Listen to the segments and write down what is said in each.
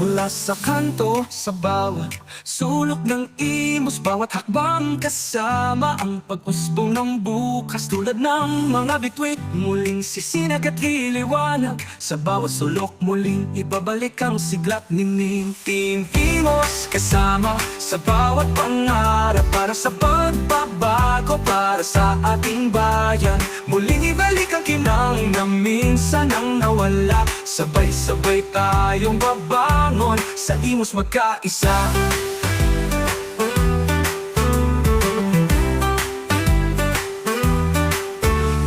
mula sa kanto Sa bawat sulok ng imos Bawat hakbang kasama Ang pag-usbong ng bukas. Tulad ng mga bituin Muling sisinag at liliwanag. Sa bawat sulok muling ibabalik ang siglat Ningning Team Imos kasama Sa bawat pangarap Para sa pagbabago Para sa ating bayan. Muling ibalik ang kinang na minsan ang nawala Sabay-sabay tayong babangon Sa imos magkaisa.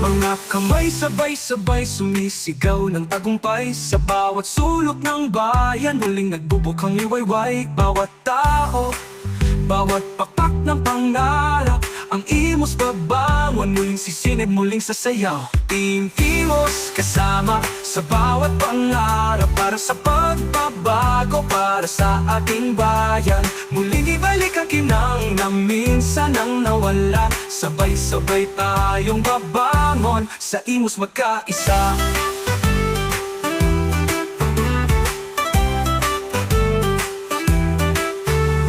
Mga kamay sabay-sabay sumisigaw ng tagumpay Sa bawat sulok ng bayan. Muling nagbubukang liwayway Bawat tao, bawat pakpak ng pangarap. Ang imos babangon Muling sisinip, muling sasayaw. Team Imos kasama Sa bawat pangarap Para sa pagbabago Para sa ating bayan. Muling ibalik ang kinang na minsan ang nawala. Sabay-sabay tayong babangon Sa imos magkaisa.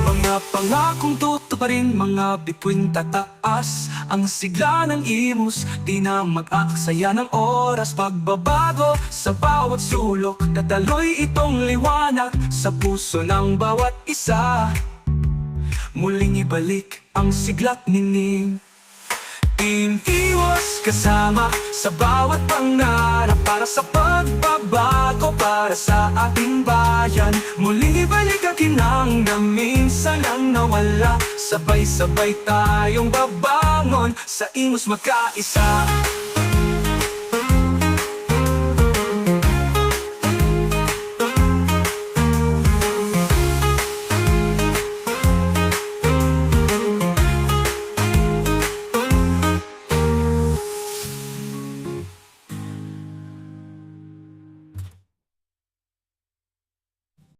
Mga pangakong tutuparin, mga bituin tataas. Ang sigla ng imus, di na mag-aksaya ng oras. Pagbabago sa bawat sulok, dadaloy itong liwanag Sa puso ng bawat isa. Muling ibalik ang siglat nining Team Iwas kasama sa bawat pangarap Para sa pagbabago, para sa ating bayan. Muling ibalik ang kinang na minsan ang nawala Sabay-sabay tayong babangon Sa imos magkaisa